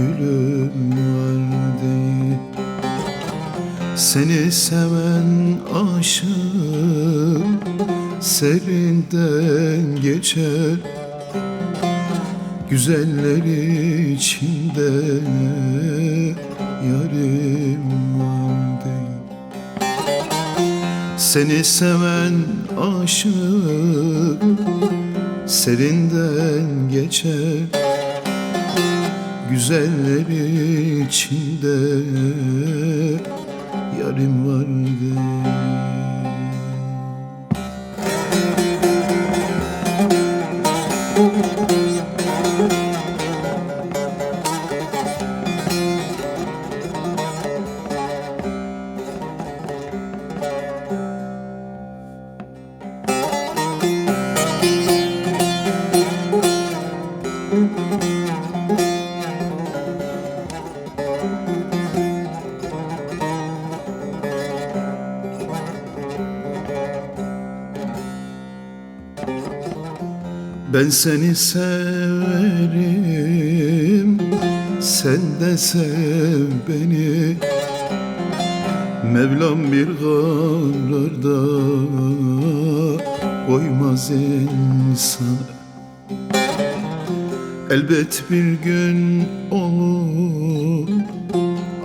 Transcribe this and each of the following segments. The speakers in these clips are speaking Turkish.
Gülüm var Seni seven aşık Serinden geçer. Güzeller içinde yarim var Seni seven aşık serinden geçer Güzeller içinde yarim var Ben seni severim Sen de sev beni. Mevlam bir kararda Koymaz insan Elbet bir gün olur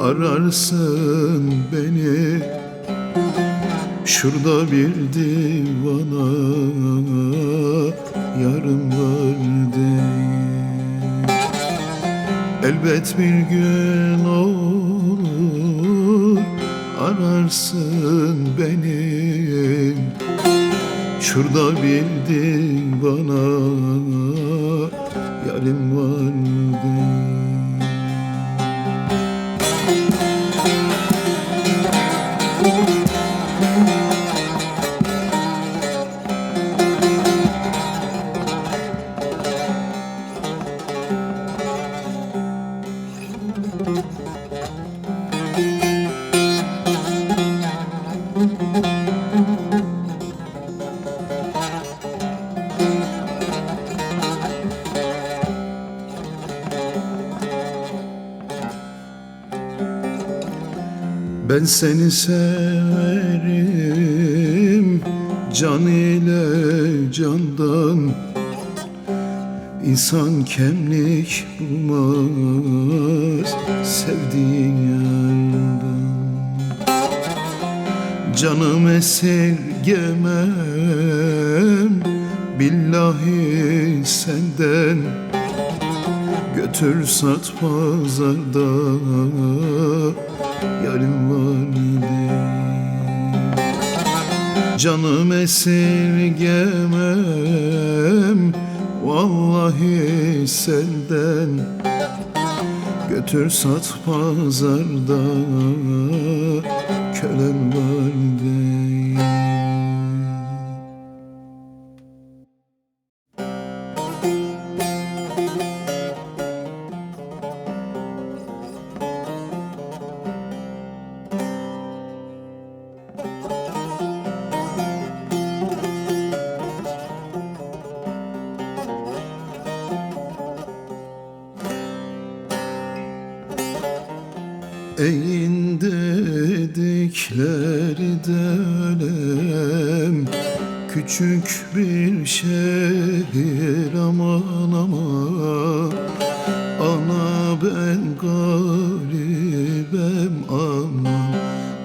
Ararsın beni Şurada bir divana yarım değil Elbet bir gün olur ararsın beni. Şurada bir divana yarım var Ben seni severim can ile candan. İnsan kemlik bulmaz sevdiğin yerden Canım esirgemem billahi senden. Götür sat pazarda Yarim var Canım esirgemem. Vallahi senden Götür sat pazarda Kölen var ben garibem aman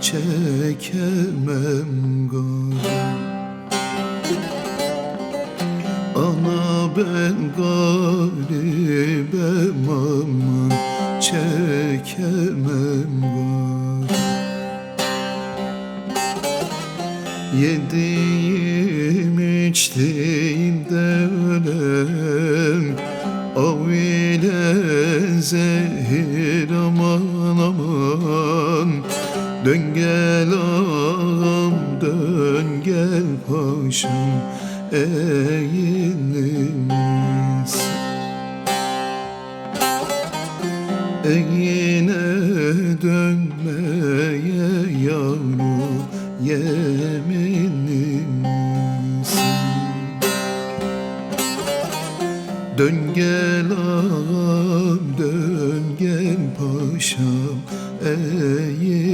Çekemem yavru yeminimsin Dön gel ağam dön gel paşam ey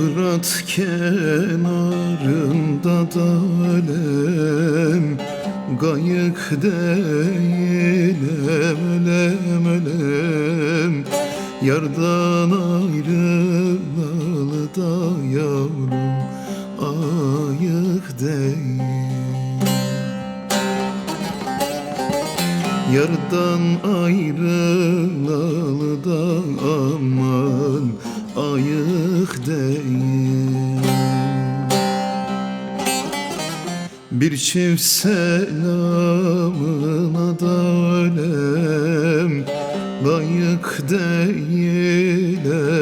Fırat kenarında dalem Gayık değilim ölem ölem. Yardan ayrılalı da yavrum Ayık değil. Yardan ayrılalı da aman Bir çift selamına da ölem Layık değilim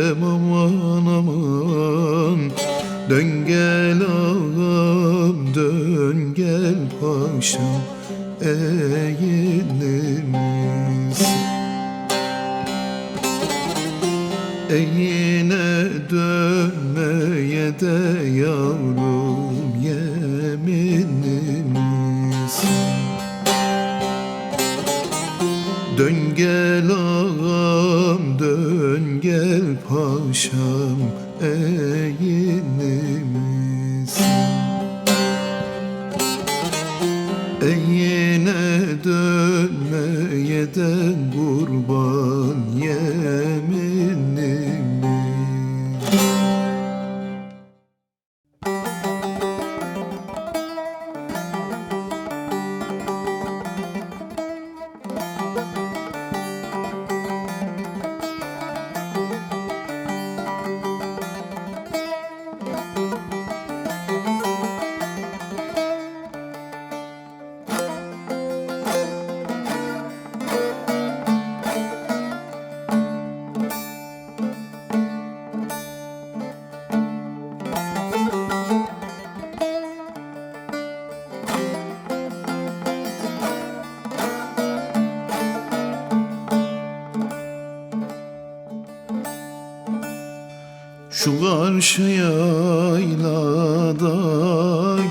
Şu yaylada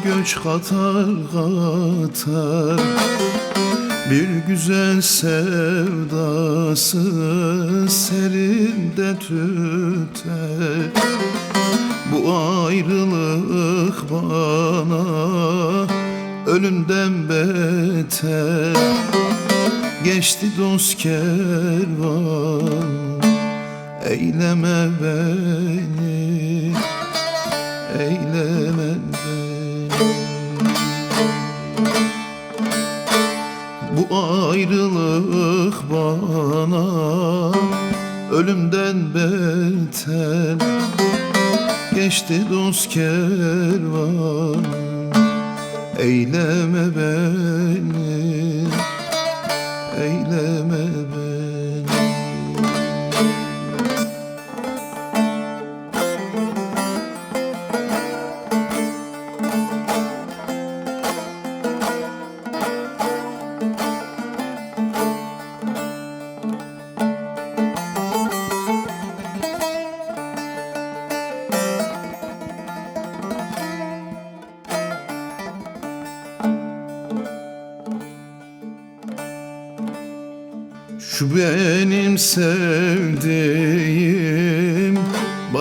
göç katar katar. Bir güzel sevdası serinde tüter. Bu ayrılık bana ölümden beter. Geçti dost kervan Eyleme beni Eyleme beni. Bu ayrılık bana Ölümden beter. Geçti dost kervan Eyleme beni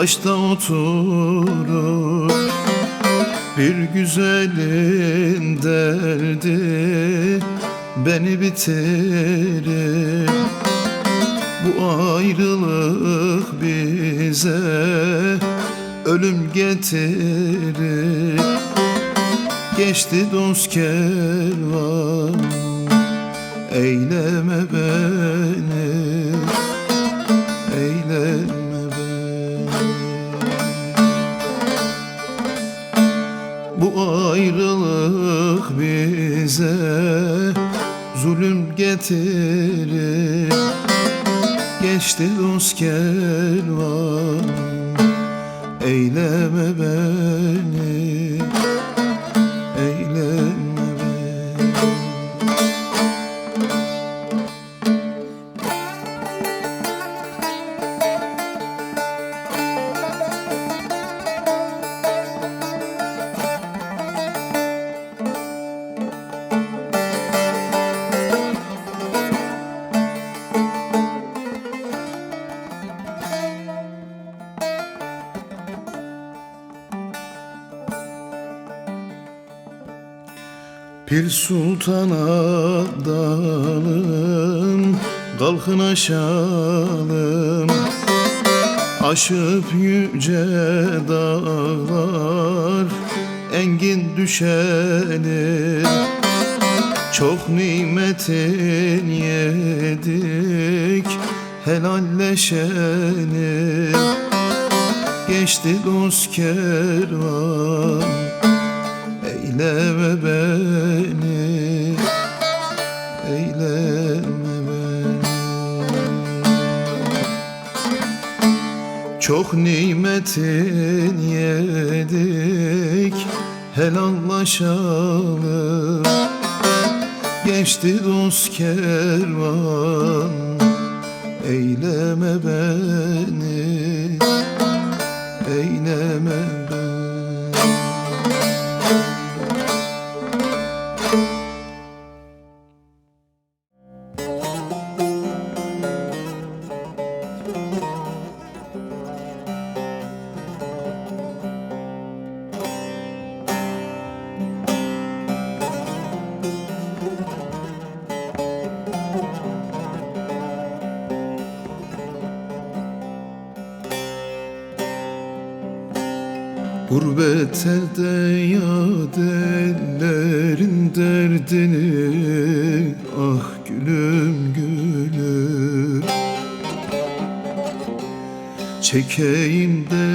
başta oturur Bir güzelin derdi beni bitirir. Bu ayrılık bize ölüm getirir. Geçti dost kervan Eyleme beni ayrılık bize zulüm getirir. Geçti dost kervan Eyleme beni Pir Sultan Adalım Kalkın aşalım. Aşıp yüce dağlar Engin düşelim. Çok nimetin yedik Helalleşelim. Geçti dost kervan Eyleme beni Eyleme beni. Çok nimetin yedik Helallaşalım. Geçti dost kervan Eyleme beni Eyleme beni Gurbet elde yad ellerin derdini Ah gülüm gülüm. Çekeyim de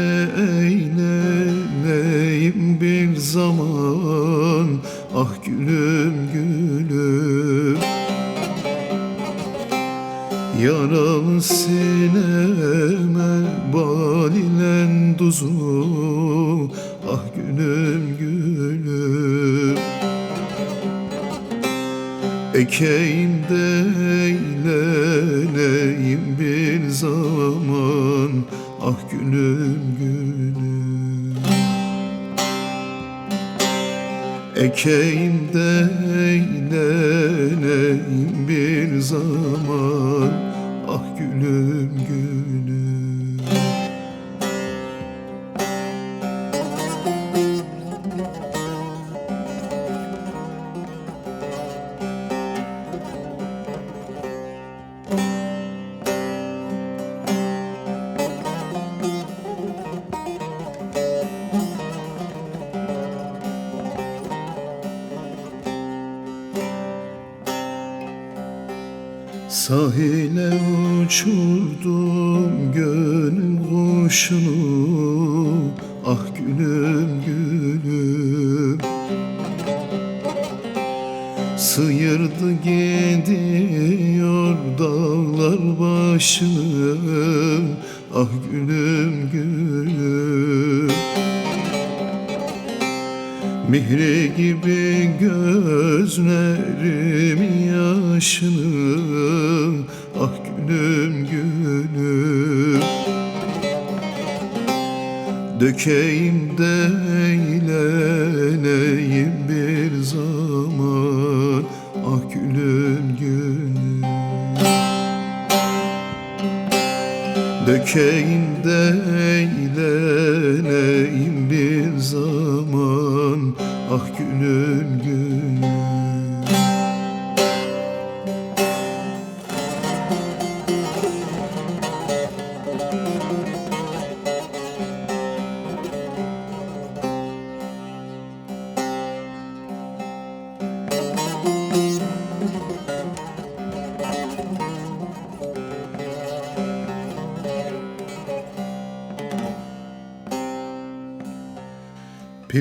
Ekeyim de eğleneyim bir zaman Ah gülüm gülüm Ekeyim de eğleneyim bir zaman Ah gülüm Sahile uçurdum gönül kuşunu Ah gülüm gülüm. Sıyırdı gidiyor dağlar başını Ah gülüm gülüm. Mihri gibi gözlerim yaşını Dökeyim de eğleneyim bir zaman. Ah gülüm gülüm. Dökeyim de eğleneyim bir zaman. Ah gülüm gülüm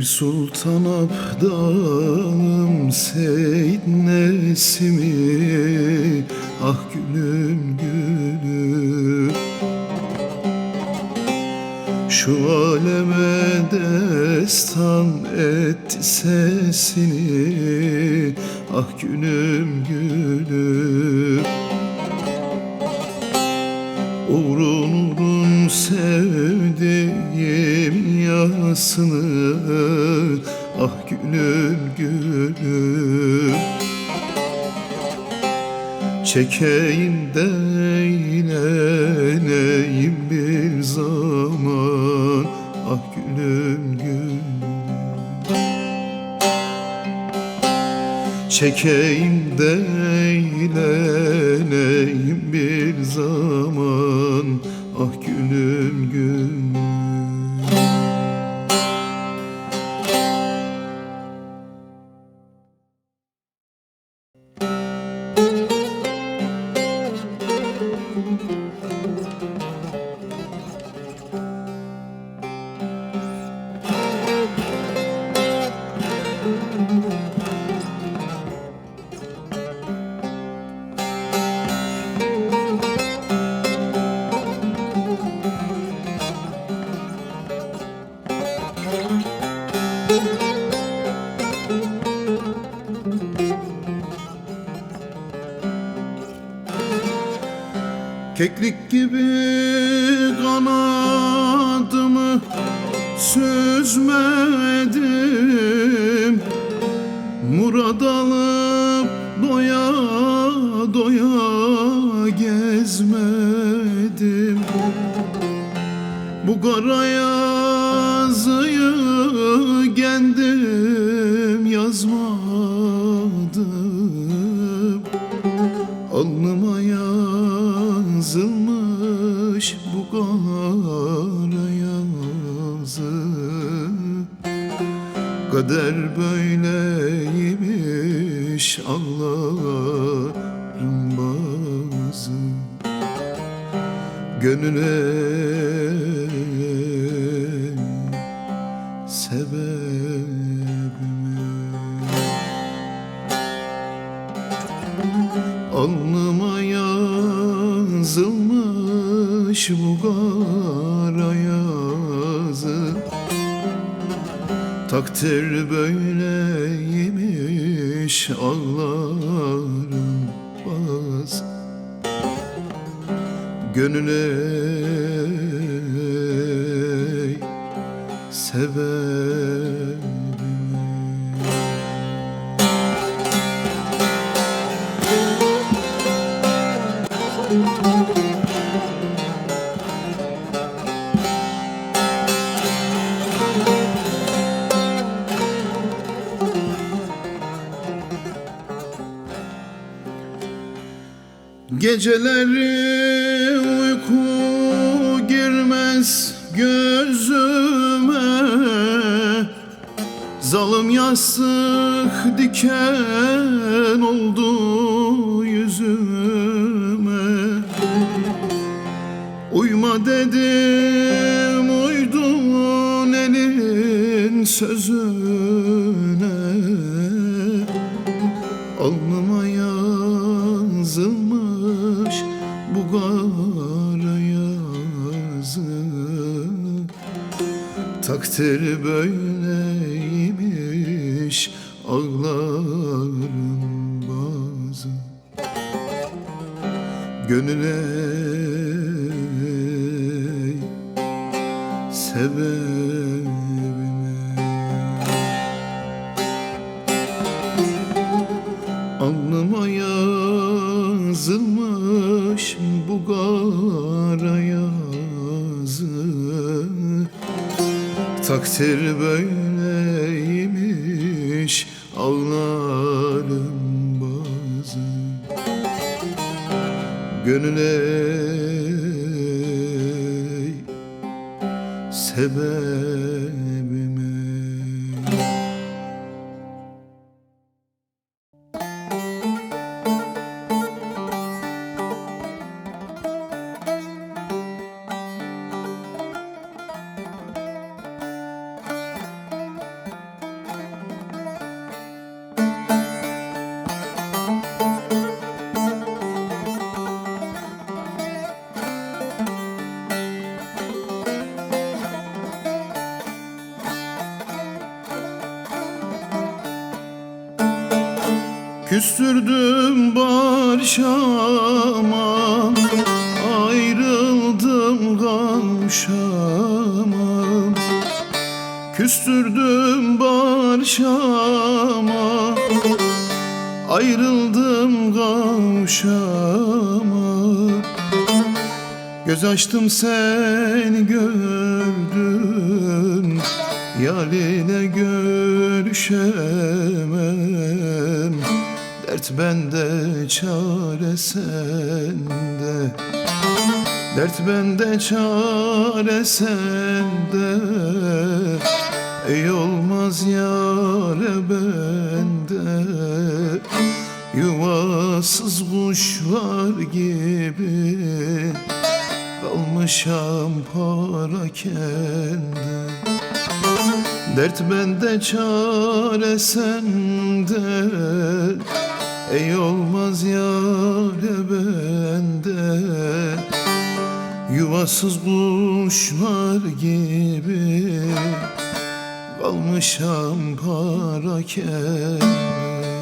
Bir sultan abdalım Seyyid Nesimi Ah gülüm gülüm. Şu aleme destan etti sesini Ah gülüm gülüm. Uğrun uğrun sevdiğim yasını Ah gülüm gülüm. Çekeyim de eğleneyim bir zaman Ah gülüm gülüm. Çekeyim de eğleneyim bir zaman Ah gülüm Keklik gibi kanadımı süzmedim. Murad alıp doya doya gezmedim. Bu kara yazıyı Kader böyleymiş Allah'ım bazı Gönüle sebebimi Alnıma yazılmış bu kara Takdir böyleymiş ağlarım bazı Gönüle Geceleri uyku girmez gözüme. Zalım yastık diken oldu yüzüme. Uyma dedim uydun elin sözüne Takdir böyleymiş ağlarım bazı. Gönüle sebebimi Takdir böyleymiş Küstürdüm barşama Ayrıldım kavşama Küstürdüm barşama Ayrıldım kavşama Göz açtım seni gördüm Yaline görüşemem Dert bende çare sende. Dert bende çare sende. Ey olmaz yare bende. Yuvasız kuşlar gibi Kalmışam parakende Dert bende çare sende Ey olmaz yare bende Yuvasız kuşlar gibi Kalmışam parakende Ben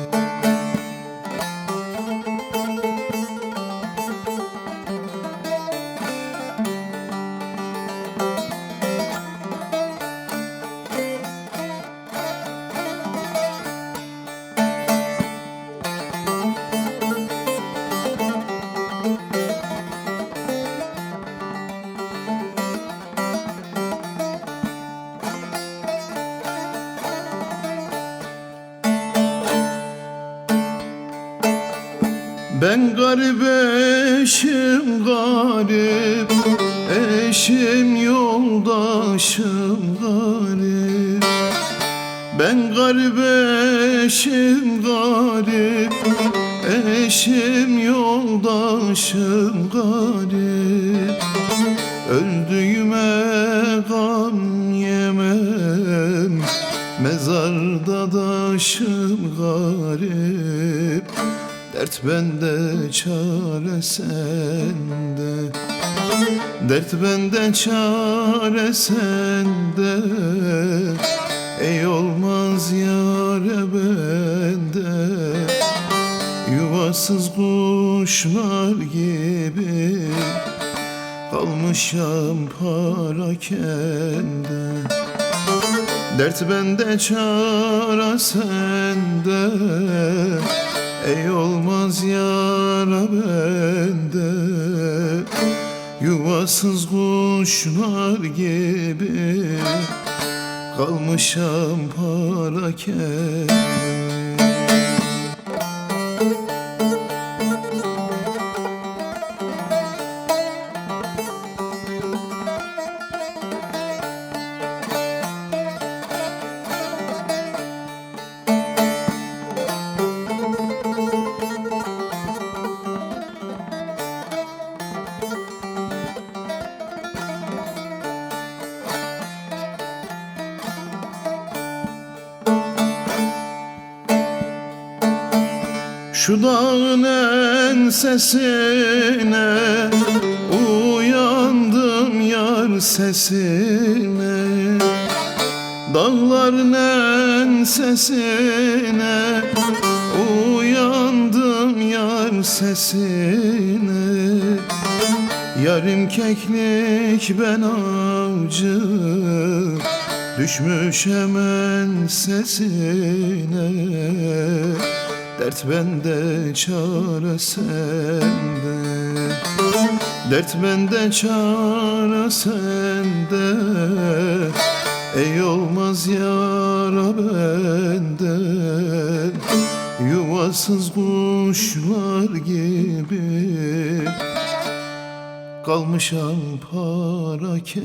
yoldaşım garip Öldüğüme gam yemem. Mezarda daşım garip Dert bende çare sende. Dert bende çare sende. Ey olmaz yare bende Yuvasız kuşlar gibi Kalmışam parakende Dert bende çare sende. Ey olmaz yara bende. Yuvasız kuşlar gibi Kalmışam parakende Şu ensesine Uyandım yar sesine. Dağların ensesine Uyandım yar sesine. Yarım keklik ben avcı Düşmüş hemen sesine Dert bende çare sende. Dert bende çare sende. Ey olmaz yara bende. Yuvasız kuşlar gibi. Kalmışam parakende